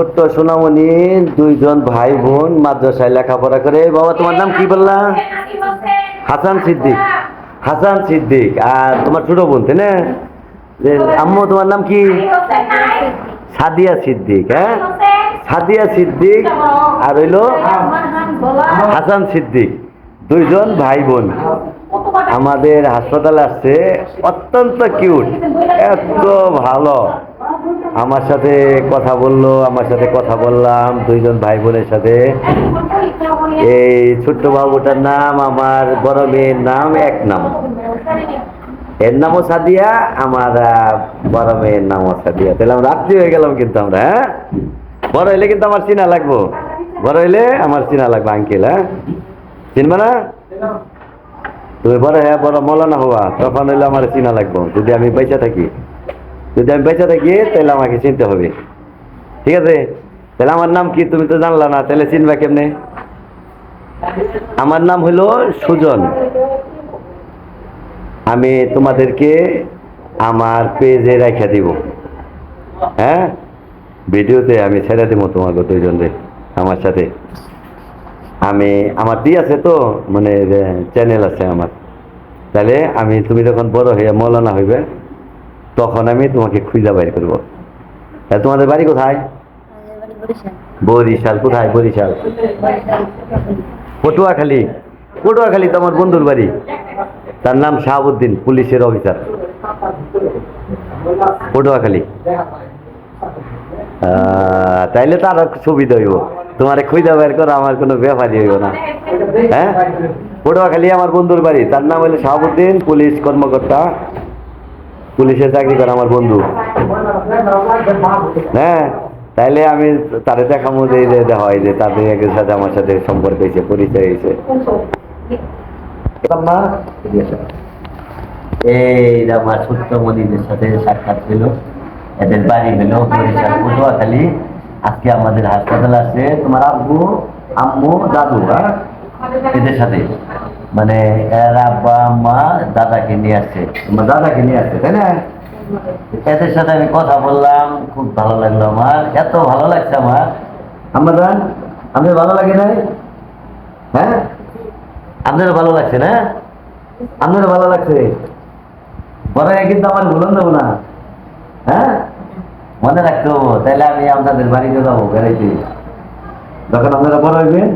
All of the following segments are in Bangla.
ছোট্ট সোনামণি, দুইজন ভাই বোন মাদ্রাসায় লেখাপড়া করে। বাবা, তোমার নাম কি বললা? হাসান সিদ্দিক। হাসান সিদ্দিক। আর তোমার ছোট বোন, তাই না? আম্মু, তোমার নাম কি? সাদিয়া সিদ্দিক হ্যাঁ? সাদিয়া সিদ্দিক। আর হইল হাসান সিদ্দিক। দুইজন ভাই বোন আমাদের হাসপাতালে আসছে। অত্যন্ত কিউট, এত ভালো। আমার সাথে কথা বলল, আমার সাথে কথা বললাম, দুইজন ভাই বোনের সাথে। এই ছোট্ট বাবুটার নাম আমার, বড় মেয়ের নাম এক নাম। এর নামও সাদিয়া, আমার বড় মেয়ের নামও সাদিয়া। তাহলে আমরা রাত্রি হয়ে গেলাম কিন্তু আমরা হ্যাঁ? বড় হইলে কিন্তু আমার চিনা লাগবো। বড় হইলে আমার চিনা লাগবে আঙ্কেল হ্যাঁ? চিনবে না? তুমি বড় হ্যাঁ বড় মৌলানা হওয়া, তখন হইলে আমার চিনা লাগবো, যদি আমি বেঁচে থাকি। যদি আমি বেঁচে থাকি, তাহলে আমাকে চিনতে হবে। ঠিক আছে? তাহলে আমার নাম কি তুমি তো জানলা না, তাহলে চিনবা কেমনে? আমার নাম হলো সুজন। আমি তোমাদেরকে আমার পেজে রেখে দিব। হ্যাঁ? ভিডিওতে আমি ছেড়ে দেবো তোমাকে দুইজনরে আমার সাথে। আমি, আমার দি আছে তো মানে চ্যানেল আছে আমার। তাহলে আমি, তুমি যখন বড় হইয়া মৌলানা হইবে তখন আমি তোমাকে খুঁজা বাইর করব। তোমাদের বাড়ি কোথায়? বরিশাল। কোথায় বরিশাল? পটুয়াখালী। পটুয়াখালী তো আমার বন্ধুর বাড়ি। তার নাম শাহাবুদ্দিন, পুলিশের অফিসার। পটুয়াখালী। তাইলে তো আরও সুবিধা হইব। তোমার খুঁজা বের করো আমার কোনো ব্যাপারই হইব না। হ্যাঁ? পটুয়াখালী আমার বন্ধুর বাড়ি। তার নাম হলো শাহাবুদ্দিন, পুলিশ কর্মকর্তা। পুলিশে চাকরি করে আমার বন্ধু। হ্যাঁ তাইলে আমি তারে দেখামো যে এই যে দেখা হয় যে তাদের একের সাথে আমার সাথে সম্পর্ক হয়েছে, পরিচয় হয়েছে। এই আমার ছোট্ট মনিদের সাথে সাক্ষাৎ ছিল এদের বাড়ি হলো বরিশাল আজকে আমাদের হাসপাতাল আছে। তোমার আব্বু, আম্মু, দাদু হ্যাঁ? এদের সাথে। মানে এর আব্বা, আম্মা দাদাকে নিয়ে আসছে। তোমার দাদাকে নিয়ে আসছে, তাই না? এদের সাথে আমি কথা বললাম, খুব ভালো লাগল আমার, এত ভালো লাগছে আমার। জান, আপনার ভালো লাগে নাই? হ্যাঁ? আপনারও ভালো লাগছে না? আপনারও ভালো লাগছে? পরে কিন্তু আমার ভুলন দেবো না। হ্যাঁ? মনে রাখতে হব তাহলে আমি আপনাদের বাড়িতে যাব, বেড়াইতে। যখন আপনারা বড় হইবেন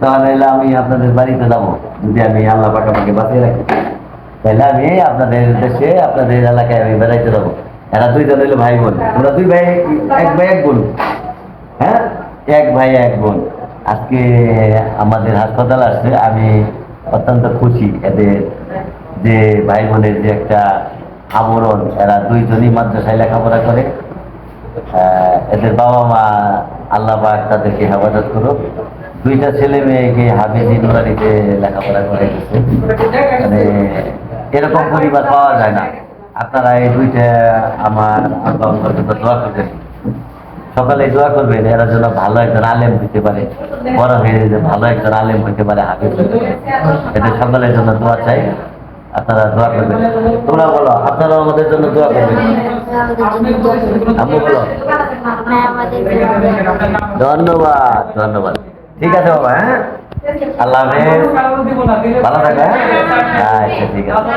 তাহলে আমি আপনাদের বাড়িতে যাব। যদি আমি আল্লাহ পাকা পাকে বাঁচিয়ে রাখি। তাহলে আমি আপনাদের দেশে আপনাদের এলাকায় আমি বেড়াইতে যাব। এরা দুইজন হইল ভাই বোন। তোমরা দুই ভাই, এক ভাই, এক বোন। হ্যাঁ? এক ভাই, এক বোন। আজকে আমাদের হাসপাতাল আসছে আমি অত্যন্ত খুশি এদের যে ভাই বোনের যে একটা আবরণ। এরা দুইজনই মাদ্রাসায় লেখাপড়া করে। এদের বাবা মা আল্লাহ তাদেরকে হেফাজত করুক। দুইটা ছেলে মেয়েকে হাবিজি নুরানিতে লেখাপড়া করে গেছে। মানে এরকম পরিবার পাওয়া যায় না। আপনারা এই দুইটা আমার দোয়া করবেন। সকালে দোয়া করবেন, এরা যেন ভালো একজন আলেম হইতে পারে। বড় হয়ে যে ভালো একজন আলেম হইতে পারে, হাফিজ এদের সকলের জন্য দোয়া চাই। আপনারা দোয়া করবেন। তোমরা বলো আপনারাও আমাদের জন্য দোয়া করবেন। ধন্যবাদ ধন্যবাদ। ঠিক আছে বাবা হ্যাঁ? আল্লাহ হাফেজ। ভালো থাকে আচ্ছা ঠিক আছে।